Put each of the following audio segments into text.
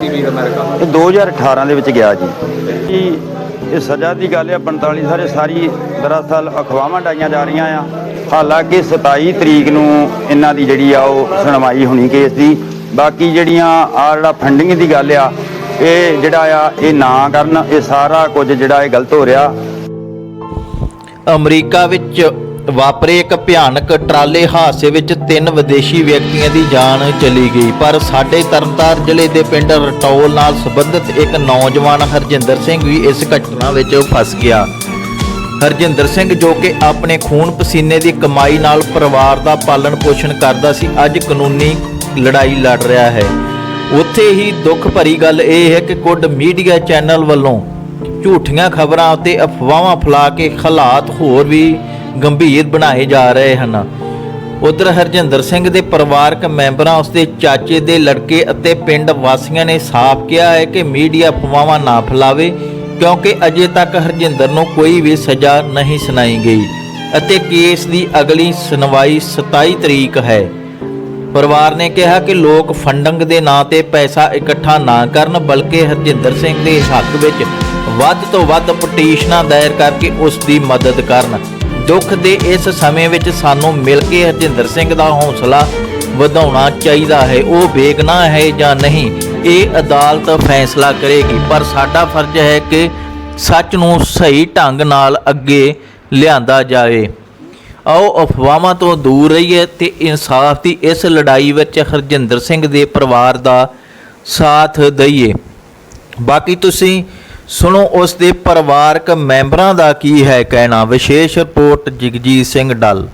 ਵੀਰ America ਇਹ 2018 ਦੇ ਵਿੱਚ ਗਿਆ ਜੀ। ਇਹ ਸਜ਼ਾ ਦੀ ਗੱਲ ਹੈ 45 ਸਾਰੇ ਸਾਰੀ ਦਰਅਸਲ ਅਖਵਾਵਾਂ ਡਾਈਆਂ ਜਾ ਰਹੀਆਂ ਆ। ਹਾਲਾਂਕਿ 27 ਤਰੀਕ ਨੂੰ ਇਹਨਾਂ ਦੀ ਜਿਹੜੀ ਆ ਉਹ ਸੁਣਵਾਈ ਹੋਣੀ ਕੇਸ ਦੀ। ਬਾਕੀ ਜਿਹੜੀਆਂ ਆ ਜਿਹੜਾ ਫੰਡਿੰਗ ਦੀ ਗੱਲ ਆ ਇਹ ਜਿਹੜਾ ਆ ਇਹ ਨਾ ਕਰਨ ਇਹ ਸਾਰਾ ਕੁਝ ਜਿਹੜਾ ਇਹ ਗਲਤ ਹੋ ਰਿਹਾ। ਅਮਰੀਕਾ ਵਿੱਚ ਵਾਪਰੇ ਇੱਕ ਭਿਆਨਕ ਟਰਾਲੇ ਹਾਦਸੇ ਵਿੱਚ ਤਿੰਨ ਵਿਦੇਸ਼ੀ ਵਿਅਕਤੀਆਂ ਦੀ ਜਾਨ ਚਲੀ ਗਈ, ਪਰ ਸਾਡੇ ਤਰਨਤਾਰਨ ਜ਼ਿਲ੍ਹੇ ਦੇ ਪਿੰਡ ਰਟੌਲ ਨਾਲ ਸੰਬੰਧਿਤ ਇੱਕ ਨੌਜਵਾਨ ਹਰਜਿੰਦਰ ਸਿੰਘ ਵੀ ਇਸ ਘਟਨਾ ਵਿੱਚ ਫਸ ਗਿਆ। ਹਰਜਿੰਦਰ ਸਿੰਘ ਜੋ ਕਿ ਆਪਣੇ ਖੂਨ ਪਸੀਨੇ ਦੀ ਕਮਾਈ ਨਾਲ ਪਰਿਵਾਰ ਦਾ ਪਾਲਣ ਪੋਸ਼ਣ ਕਰਦਾ ਸੀ, ਅੱਜ ਕਾਨੂੰਨੀ ਲੜਾਈ ਲੜ ਰਿਹਾ ਹੈ। ਉੱਥੇ ਹੀ ਦੁੱਖ ਭਰੀ ਗੱਲ ਇਹ ਹੈ ਕਿ ਕੁੱਡ ਮੀਡੀਆ ਚੈਨਲ ਵੱਲੋਂ ਝੂਠੀਆਂ ਖਬਰਾਂ ਅਤੇ ਅਫਵਾਹਾਂ ਫੈਲਾ ਕੇ ਹਾਲਾਤ ਹੋਰ ਵੀ ਗੰਭੀਰ ਬਣਾਏ ਜਾ ਰਹੇ ਹਨ। ਉਧਰ ਹਰਜਿੰਦਰ ਸਿੰਘ ਦੇ ਪਰਿਵਾਰਕ ਮੈਂਬਰਾਂ ਉਸਦੇ ਚਾਚੇ ਦੇ ਲੜਕੇ ਅਤੇ ਪਿੰਡ ਵਾਸੀਆਂ ਨੇ ਸਾਫ਼ ਕਿਹਾ ਹੈ ਕਿ ਮੀਡੀਆ ਅਫਵਾਹਾਂ ਨਾ ਫੈਲਾਵੇ, ਕਿਉਂਕਿ ਅਜੇ ਤੱਕ ਹਰਜਿੰਦਰ ਨੂੰ ਕੋਈ ਵੀ ਸਜ਼ਾ ਨਹੀਂ ਸੁਣਾਈ ਗਈ ਅਤੇ ਕੇਸ ਦੀ ਅਗਲੀ ਸੁਣਵਾਈ 27 ਤਰੀਕ ਹੈ। ਪਰਿਵਾਰ ਨੇ ਕਿਹਾ ਕਿ ਲੋਕ ਫੰਡਿੰਗ ਦੇ ਨਾਂ ਤੇ ਪੈਸਾ ਇਕੱਠਾ ਨਾ ਕਰਨ, ਬਲਕਿ ਹਰਜਿੰਦਰ ਸਿੰਘ ਦੇ ਹੱਕ ਵਿੱਚ ਵੱਧ ਤੋਂ ਵੱਧ ਪਟੀਸ਼ਨਾਂ ਦਾਇਰ ਕਰਕੇ ਉਸ ਦੀ ਮਦਦ ਕਰਨ। ਦੁੱਖ ਦੇ ਇਸ ਸਮੇਂ ਵਿੱਚ ਸਾਨੂੰ ਮਿਲ ਕੇ ਹਰਜਿੰਦਰ ਸਿੰਘ ਦਾ ਹੌਸਲਾ ਵਧਾਉਣਾ ਚਾਹੀਦਾ ਹੈ। ਉਹ ਬੇਗਨਾਹ ਹੈ ਜਾਂ ਨਹੀਂ, ਇਹ ਅਦਾਲਤ ਫੈਸਲਾ ਕਰੇਗੀ। ਪਰ ਸਾਡਾ ਫਰਜ਼ ਹੈ ਕਿ ਸੱਚ ਨੂੰ ਸਹੀ ਢੰਗ ਨਾਲ ਅੱਗੇ ਲਿਆਂਦਾ ਜਾਵੇ। ਆਓ ਅਫਵਾਹਾਂ ਤੋਂ ਦੂਰ ਰਹੀਏ ਤੇ ਇਨਸਾਫ ਦੀ ਇਸ ਲੜਾਈ ਵਿੱਚ ਹਰਜਿੰਦਰ ਸਿੰਘ ਦੇ ਪਰਿਵਾਰ ਦਾ ਸਾਥ ਦਈਏ। ਬਾਕੀ ਤੁਸੀਂ ਸੁਣੋ ਉਸ ਦੇ ਪਰਿਵਾਰਕ ਮੈਂਬਰਾਂ ਦਾ ਕੀ ਹੈ ਕਹਿਣਾ? ਵਿਸ਼ੇਸ਼ ਰਿਪੋਰਟ ਜਗਜੀਤ ਸਿੰਘ ਡੱਲ।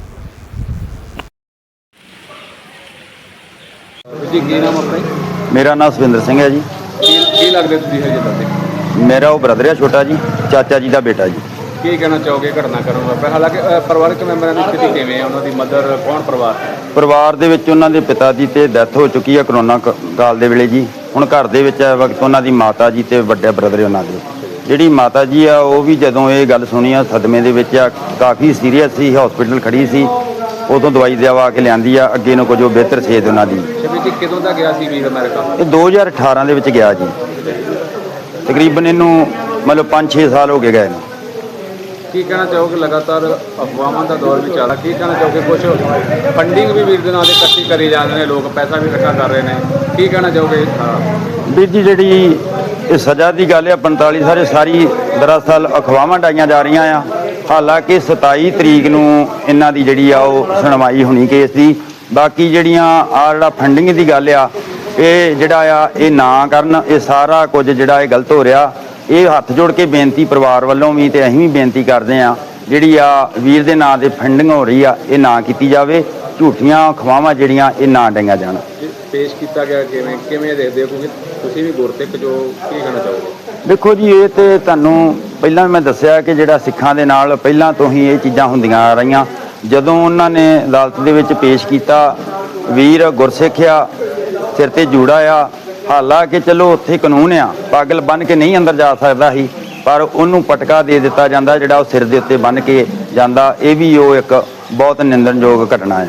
ਜੀ ਕੀ ਨਾਮ ਆਪਣਾ ਜੀ? ਮੇਰਾ ਨਾਮ ਸੁਵਿੰਦਰ ਸਿੰਘ ਹੈ ਜੀ। ਕੀ ਕੀ ਲੱਗਦੇ ਤੁਸੀਂ ਹਰਜਿੰਦਰ ਸਿੰਘ ਮੇਰਾ ਉਹ ਬ੍ਰਦਰ ਹੈ ਛੋਟਾ ਜੀ ਚਾਚਾ ਜੀ ਦਾ ਬੇਟਾ ਜੀ। ਕੀ ਕਹਿਣਾ ਚਾਹੋਗੇ ਘਟਨਾ ਕਰਨ ਵਾਪਰ ਹਾਲਾਂਕਿ ਅ, ਪਰਿਵਾਰਕ ਮੈਂਬਰਾਂ ਦੀ ਸਥਿਤੀ ਕਿਵੇਂ ਹੈ ਉਹਨਾਂ ਦੀ ਮਦਰ ਕੌਣ ਪਰਿਵਾਰ? ਪਰਿਵਾਰ ਦੇ ਵਿੱਚ ਉਹਨਾਂ ਦੇ ਪਿਤਾ ਜੀ ਤੇ ਡੈਥ ਹੋ ਚੁੱਕੀ ਹੈ ਕਰੋਨਾ ਕ- ਕਾਲ ਦੇ ਵੇਲੇ ਜੀ। ਹੁਣ ਘਰ ਦੇ ਵਿੱਚ ਇਸ ਵਕਤ ਉਹਨਾਂ ਦੀ ਮਾਤਾ ਜੀ ਤੇ ਵੱਡੇ ਬ੍ਰਦਰ ਉਹਨਾਂ ਦੇ। ਜਿਹੜੀ ਮਾਤਾ ਜੀ ਆ ਉਹ ਵੀ ਜਦੋਂ ਇਹ ਗੱਲ ਸੁਣੀ ਆ ਸਦਮੇ ਦੇ ਵਿੱਚ ਆ ਕਾਫੀ ਸੀਰੀਅਸ ਸੀ ਹਸਪੀਟਲ ਖੜੀ ਸੀ ਉਦੋਂ ਦਵਾਈ ਦਵਾ ਕੇ ਲਿਆਂਦੀ ਆ ਅੱਗੇ ਨੂੰ ਕੁਝ ਉਹ ਬਿਹਤਰ ਸੇਧ ਉਹਨਾਂ ਦੀ। ਸ਼ਬੀ ਜੀ ਕਦੋਂ ਦਾ ਗਿਆ ਸੀ ਵੀਰ ਅਮਰੀਕਾ? ਇਹ 2018 ਦੇ ਵਿੱਚ ਗਿਆ ਜੀ। ਤਕਰੀਬਨ ਇਹਨੂੰ ਮਤਲਬ 5-6 ਸਾਲ ਹੋ ਗਏ ਗਏ ਨੂੰ। ਕੀ ਕਹਿਣਾ ਚਾਹੋਗੇ? ਲਗਾਤਾਰ ਅਫਵਾਹਾਂ ਦਾ ਦੌਰ ਵੀ ਚੱਲ ਰਿਹਾ। ਕੀ ਕਹਿਣਾ ਚਾਹੋਗੇ? ਕੁਝ ਫੰਡਿੰਗ ਵੀ ਵੀਰ ਦੇ ਨਾਲ ਇਕੱਠੀ ਕਰੀ ਜਾਂਦੇ ਨੇ, ਲੋਕ ਪੈਸਾ ਵੀ ਇਕੱਠਾ ਕਰ ਰਹੇ ਨੇ। ਕੀ ਕਹਿਣਾ ਚਾਹੋਗੇ? ਵੀਰ ਜੀ, ਜਿਹੜੀ ਇਹ ਸਜ਼ਾ ਦੀ ਗੱਲ ਆ 45 ਸਾਰੇ ਸਾਰੀ ਦਰਅਸਲ ਅਖਵਾਵਾਂ ਡਾਈਆਂ ਜਾ ਰਹੀਆਂ ਆ। ਹਾਲਾਂਕਿ 27 ਤਰੀਕ ਨੂੰ ਇਹਨਾਂ ਦੀ ਜਿਹੜੀ ਆ, ਉਹ ਸੁਣਵਾਈ ਹੋਣੀ ਕੇਸ ਦੀ। ਬਾਕੀ ਜਿਹੜੀਆਂ ਆ ਜਿਹੜਾ ਫੰਡਿੰਗ ਦੀ ਗੱਲ ਆ, ਇਹ ਜਿਹੜਾ ਆ, ਇਹ ਨਾ ਕਰਨ, ਇਹ ਸਾਰਾ ਕੁਝ ਜਿਹੜਾ ਇਹ ਗਲਤ ਹੋ ਰਿਹਾ। ਇਹ ਹੱਥ ਜੋੜ ਕੇ ਬੇਨਤੀ ਪਰਿਵਾਰ ਵੱਲੋਂ ਵੀ ਤੇ ਅਸੀਂ ਵੀ ਬੇਨਤੀ ਕਰਦੇ ਆ ਜਿਹੜੀ ਆ ਵੀਰ ਦੇ ਨਾਂ ਤੇ ਫੰਡਿੰਗ ਹੋ ਰਹੀ ਆ ਇਹ ਨਾ ਕੀਤੀ ਜਾਵੇ ਝੂਠੀਆਂ ਅਖਵਾਵਾਂ ਜਿਹੜੀਆਂ ਇਹ ਨਾ ਡਾਈਆਂ ਜਾਣ। ਪੇਸ਼ ਕੀਤਾ ਗਿਆ ਕਿਵੇਂ ਕਿਵੇਂ ਦੇਖਦੇ ਹੋ? ਕਿਉਂਕਿ ਤੁਸੀਂ ਵੀ ਗੁਰਸਿੱਖ ਜੋ ਕੀ ਕਹਿਣਾ ਚਾਹੋਗੇ? ਦੇਖੋ ਜੀ ਇਹ ਤੇ ਤੁਹਾਨੂੰ ਪਹਿਲਾਂ ਵੀ ਮੈਂ ਦੱਸਿਆ ਕਿ ਜਿਹੜਾ ਸਿੱਖਾਂ ਦੇ ਨਾਲ ਪਹਿਲਾਂ ਤੋਂ ਹੀ ਇਹ ਚੀਜ਼ਾਂ ਹੁੰਦੀਆਂ ਆ ਰਹੀਆਂ। ਜਦੋਂ ਉਹਨਾਂ ਨੇ ਅਦਾਲਤ ਦੇ ਵਿੱਚ ਪੇਸ਼ ਕੀਤਾ ਵੀਰ ਗੁਰਸਿੱਖ ਆ ਸਿਰ ਤੇ ਜੂੜਾ ਆ ਹਾਲਾਂਕਿ ਚਲੋ ਉੱਥੇ ਕਾਨੂੰਨ ਆ ਪਾਗਲ ਬਨ ਕੇ ਨਹੀਂ ਅੰਦਰ ਜਾ ਸਕਦਾ ਸੀ ਪਰ ਉਹਨੂੰ ਪਟਕਾ ਦੇ ਦਿੱਤਾ ਜਾਂਦਾ ਜਿਹੜਾ ਉਹ ਸਿਰ ਦੇ ਉੱਤੇ ਬੰਨ ਕੇ ਜਾਂਦਾ ਇਹ ਵੀ ਉਹ ਇੱਕ ਬਹੁਤ ਨਿੰਦਣਯੋਗ ਘਟਨਾ ਆ।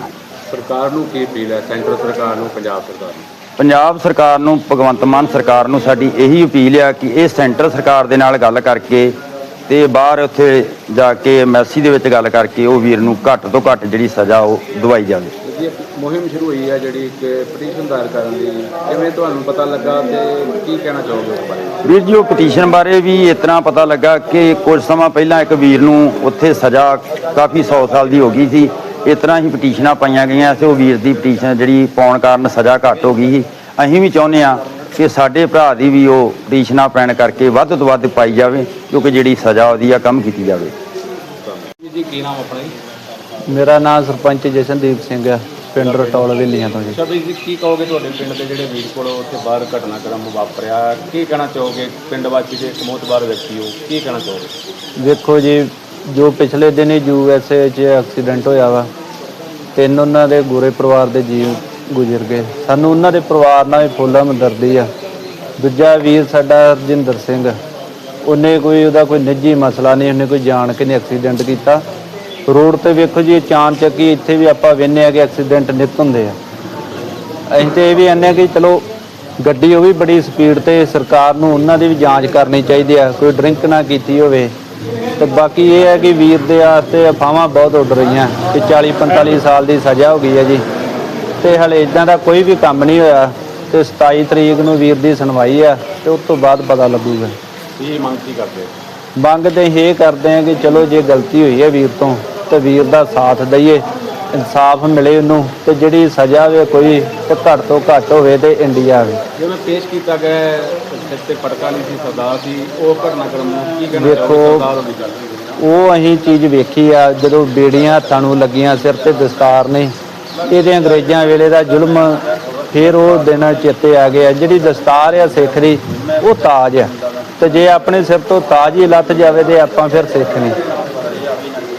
ਸਰਕਾਰ ਨੂੰ ਕੀ ਅਪੀਲ ਹੈ? ਸੈਂਟਰ ਸਰਕਾਰ ਨੂੰ ਪੰਜਾਬ ਸਰਕਾਰ ਨੂੰ? ਪੰਜਾਬ ਸਰਕਾਰ ਨੂੰ ਭਗਵੰਤ ਮਾਨ ਸਰਕਾਰ ਨੂੰ ਸਾਡੀ ਇਹੀ ਅਪੀਲ ਆ ਕਿ ਇਹ ਸੈਂਟਰ ਸਰਕਾਰ ਦੇ ਨਾਲ ਗੱਲ ਕਰਕੇ ਤੇ ਬਾਹਰ ਉੱਥੇ ਜਾ ਕੇ ਐਮਐਸਸੀ ਦੇ ਵਿੱਚ ਗੱਲ ਕਰਕੇ ਉਹ ਵੀਰ ਨੂੰ ਘੱਟ ਤੋਂ ਘੱਟ ਜਿਹੜੀ ਸਜ਼ਾ ਉਹ ਦਵਾਈ ਜਾਵੇ। ਜੀ ਮੁਹਿੰਮ ਸ਼ੁਰੂ ਹੋਈ ਹੈ ਜਿਹੜੀ ਕਿ ਪਟੀਸ਼ਨ ਦਾਇਰ ਕਰਨ ਦੀ। ਕਿਵੇਂ ਤੁਹਾਨੂੰ ਪਤਾ ਲੱਗਾ ਤੇ ਕੀ ਕਹਿਣਾ ਚਾਹੋਗੇ ਉਸ ਬਾਰੇ? ਵੀਰ ਜੀ ਉਹ ਪਟੀਸ਼ਨ ਬਾਰੇ ਵੀ ਇਸ ਤਰ੍ਹਾਂ ਪਤਾ ਲੱਗਾ ਕਿ ਕੁਝ ਸਮਾਂ ਪਹਿਲਾਂ ਇੱਕ ਵੀਰ ਨੂੰ ਉੱਥੇ ਸਜ਼ਾ ਕਾਫੀ 100 ਸਾਲ ਦੀ ਹੋ ਗਈ ਸੀ। ਇਸ ਤਰ੍ਹਾਂ ਹੀ ਪਟੀਸ਼ਨਾਂ ਪਾਈਆਂ ਗਈਆਂ ਸੀ ਉਹ ਵੀਰ ਦੀ ਪਟੀਸ਼ਨ ਜਿਹੜੀ ਪਾਉਣ ਕਾਰਨ ਸਜ਼ਾ ਘੱਟ ਹੋ ਗਈ ਸੀ। ਅਸੀਂ ਵੀ ਚਾਹੁੰਦੇ ਆ ਕਿ ਸਾਡੇ ਭਰਾ ਦੀ ਵੀ ਉਹ ਪਟੀਸ਼ਨਾਂ ਪੈਣ ਕਰਕੇ ਵੱਧ ਤੋਂ ਵੱਧ ਪਾਈ ਜਾਵੇ ਕਿਉਂਕਿ ਜਿਹੜੀ ਸਜ਼ਾ ਉਹਦੀ ਆ ਕੰਮ ਕੀਤੀ ਜਾਵੇ। ਜੀ ਜੀ ਕੀ ਨਾਮ ਆਪਣਾ ਜੀ? ਮੇਰਾ ਨਾਮ ਸਰਪੰਚ ਜਸ਼ਨਦੀਪ ਸਿੰਘ ਹੈ ਪਿੰਡ ਰਟੌਲ ਵੇਲੀਆਂ ਤੋਂ ਜੀ। ਸ਼ਬੀ ਜੀ ਕੀ ਕਹੋਗੇ ਤੁਹਾਡੇ ਪਿੰਡ ਦੇ ਜਿਹੜੇ ਵੀਰ ਕੋਲ ਉੱਥੇ ਬਾਹਰ ਘਟਨਾਕ੍ਰਮ ਵਾਪਰਿਆ? ਕੀ ਕਹਿਣਾ ਚਾਹੋਗੇ? ਪਿੰਡ ਵਾਸੀ ਦੇ ਇੱਕ ਮੋਤਬਾਰ ਵਿਅਕਤੀ ਹੋ ਕੀ ਕਹਿਣਾ ਚਾਹੋਗੇ? ਵੇਖੋ ਜੀ ਜੋ ਪਿਛਲੇ ਦਿਨੀ ਯੂ ਐਸ ਏ 'ਚ ਐਕਸੀਡੈਂਟ ਹੋਇਆ ਵਾ ਤਿੰਨ ਉਹਨਾਂ ਦੇ ਗੋਰੇ ਪਰਿਵਾਰ ਦੇ ਜੀਵ ਗੁਜ਼ਰ ਗਏ। ਸਾਨੂੰ ਉਹਨਾਂ ਦੇ ਪਰਿਵਾਰ ਨਾਲ ਵੀ ਫੁੱਲ ਹਮਦਰਦੀ ਆ। ਦੂਜਾ ਵੀਰ ਸਾਡਾ ਹਰਜਿੰਦਰ ਸਿੰਘ ਉਹਨੇ ਕੋਈ ਉਹਦਾ ਕੋਈ ਨਿੱਜੀ ਮਸਲਾ ਨਹੀਂ ਉਹਨੇ ਕੋਈ ਜਾਣ ਕੇ ਨਹੀਂ ਐਕਸੀਡੈਂਟ ਕੀਤਾ। ਰੋਡ ਤੇ ਵੇਖੋ ਜੀ ਚਾਨ ਚੱਕੀ ਇੱਥੇ ਵੀ ਆਪਾਂ ਵੇਖਦੇ ਆ ਕਿ ਐਕਸੀਡੈਂਟ ਨਿਤ ਹੁੰਦੇ ਆ। ਅਸੀਂ ਤੇ ਇਹ ਵੀ ਆਨੇ ਕਿ ਚਲੋ ਗੱਡੀ ਉਹ ਵੀ ਬੜੀ ਸਪੀਡ ਤੇ ਸਰਕਾਰ ਨੂੰ ਉਹਨਾਂ ਦੀ ਵੀ ਜਾਂਚ ਕਰਨੀ ਚਾਹੀਦੀ ਆ ਕੋਈ ਡਰਿੰਕ ਨਾ ਕੀਤੀ ਹੋਵੇ। ਤੇ ਬਾਕੀ ਇਹ ਹੈ ਕਿ ਵੀਰ ਦੇ ਵਾਸਤੇ ਅਫਵਾਹਾਂ ਬਹੁਤ ਉੱਡ ਰਹੀਆਂ ਕਿ 40 45 ਸਾਲ ਦੀ ਸਜ਼ਾ ਹੋ ਗਈ ਹੈ ਜੀ। ਤੇ ਹਲੇ ਇਦਾਂ ਦਾ ਕੋਈ ਵੀ ਕੰਮ ਨਹੀਂ ਹੋਇਆ ਤੇ 27 ਤਰੀਕ ਨੂੰ ਵੀਰ ਦੀ ਸੁਣਵਾਈ ਆ ਤੇ ਉਸ ਤੋਂ ਬਾਅਦ ਪਤਾ ਲੱਗੂਗਾ। ਕੀ ਮੰਗ ਕੀ ਕਰਦੇ ਮੰਗ ਤੇ ਇਹ ਕਰਦੇ ਆ ਕਿ ਚਲੋ ਜੇ ਗਲਤੀ ਹੋਈ ਹੈ ਵੀਰ ਤੋਂ ਤੇ ਵੀਰ ਦਾ ਸਾਥ ਦਈਏ ਇਨਸਾਫ ਮਿਲੇ ਉਹਨੂੰ ਤੇ ਜਿਹੜੀ ਸਜ਼ਾ ਹੋਵੇ ਕੋਈ ਤੇ ਘੱਟ ਤੋਂ ਘੱਟ ਹੋਵੇ ਤੇ ਇੰਡੀਆ ਆਵੇ ਜਿਵੇਂ ਪੇਸ਼ ਕੀਤਾ ਗਿਆ ਹੈ, ਸਿਰ ਤੇ ਪਟਕਾ ਨਹੀਂ ਸੀ ਸਰਦਾਰ ਸੀ ਉਹ ਘਟਨਾਕ੍ਰਮ ਨੂੰ ਕੀ ਕਹਿਣਾ ਦੇਖੋ, ਉਹ ਅਸੀਂ ਚੀਜ਼ ਵੇਖੀ ਆ ਜਦੋਂ ਬੇੜੀਆਂ ਹੱਥਾਂ ਨੂੰ ਲੱਗੀਆਂ ਸਿਰ ਤੇ ਦਸਤਾਰ ਨੇ ਇਹਦੇ ਅੰਗਰੇਜ਼ਾਂ ਵੇਲੇ ਦਾ ਜ਼ੁਲਮ ਫਿਰ ਉਹ ਦਿਨ ਚੇਤੇ ਆ ਗਿਆ ਜਿਹੜੀ ਦਸਤਾਰ ਆ ਸਿੱਖ ਦੀ ਉਹ ਤਾਜ ਆ। ਤੇ ਜੇ ਆਪਣੇ ਸਿਰ ਤੋਂ ਤਾਜ ਹੀ ਲੱਥ ਜਾਵੇ ਤੇ ਆਪਾਂ ਫਿਰ ਸਿੱਖ ਨਹੀਂ